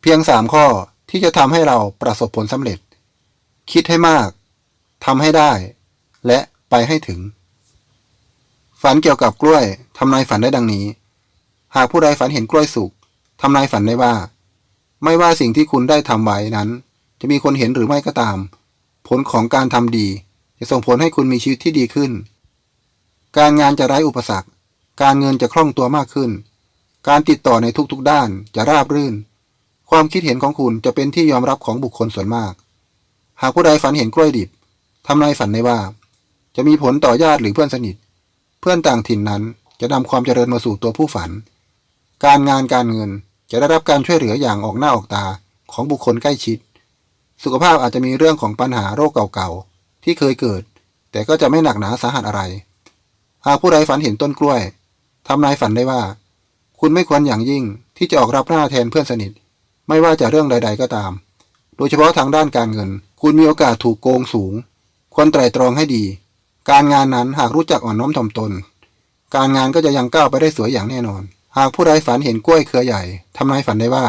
เพียงสามข้อที่จะทำให้เราประสบผลสำเร็จ คิดให้มากทำให้ได้ และไปให้ถึง ฝันเกี่ยวกับกล้วยทำนายฝันได้ดังนี้ หากผู้ใดฝันเห็นกล้วยสุกทำนายฝันได้ว่า ไม่ว่าสิ่งที่คุณได้ทำไว้นั้น จะมีคนเห็นหรือไม่ก็ตาม ผลของการทำดี จะส่งผลให้คุณมีชีวิตที่ดีขึ้น การงานจะไร้อุปสรรค การเงินจะคล่องตัวมากขึ้น การติดต่อในทุกๆด้านจะราบรื่น ความคิดเห็นของคุณจะเป็นที่ยอมรับของบุคคลส่วนมาก หากผู้ใดฝันเห็นกล้วยดิบทำนายฝันได้ว่า จะมีผลต่อญาติหรือเพื่อนสนิท เพื่อนต่างถิ่นนั้นจะนำความเจริญมาสู่ตัวผู้ฝัน การงานการเงินจะได้รับการช่วยเหลืออย่างออกหน้าออกตาของบุคคลใกล้ชิด สุขภาพอาจจะมีเรื่องของปัญหาโรคเก่าๆที่เคยเกิด แต่ก็จะไม่หนักหนาสาหัสอะไร หากผู้ใดฝันเห็นต้นกล้วยทำนายฝันได้ว่า คุณไม่ควรอย่างยิ่งที่จะออกรับหน้าแทนเพื่อนสนิท ไม่ว่าจะเรื่องใด ๆ ก็ตาม โดยเฉพาะทางด้านการเงิน คุณมีโอกาสถูกโกงสูง ควรไตร่ตรองให้ดี การงานนั้นหากรู้จักอ่อนน้อมถ่อมตน การงานก็จะยังก้าวไปได้สวยอย่างแน่นอน หากผู้ใดฝันเห็นกล้วยเครือใหญ่ทำนายฝันได้ว่า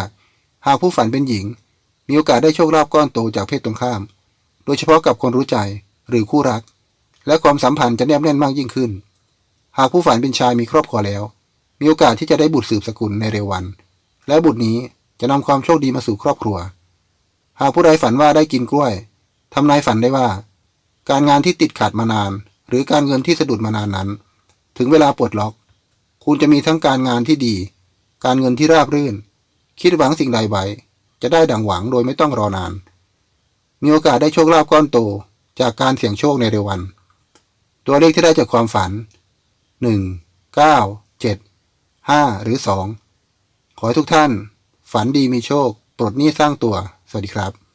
หากผู้ฝันเป็นหญิง มีโอกาสได้โชคลาภก้อนโตจากเพศตรงข้าม โดยเฉพาะกับคนรู้ใจหรือคู่รัก และความสัมพันธ์จะแนบแน่นมากยิ่งขึ้น หากผู้ฝันเป็นชายมีครอบครัวแล้ว มีโอกาสที่จะได้บุตรสืบสกุลในเร็ววัน และบุตรนี้ จะนำความโชคดีมาสู่ครอบครัว หากผู้ใดฝันว่าได้กินกล้วยทำนายฝันได้ว่า การงานที่ติดขัดมานาน หรือการเงินที่สะดุดมานานนั้น ถึงเวลาปลดล็อก คุณจะมีทั้งการงานที่ดี การเงินที่ราบรื่น คิดหวังสิ่งใดไว้ จะได้ดังหวังโดยไม่ต้องรอนาน มีโอกาสได้โชคลาภก้อนโตจากการเสี่ยงโชคในเร็ววัน ตัวเลขที่ได้จากความฝัน 1 9 7 5 หรือ 2 ขอให้ทุกท่าน ฝันดีมีโชค ปลดหนี้สร้างตัว สวัสดีครับ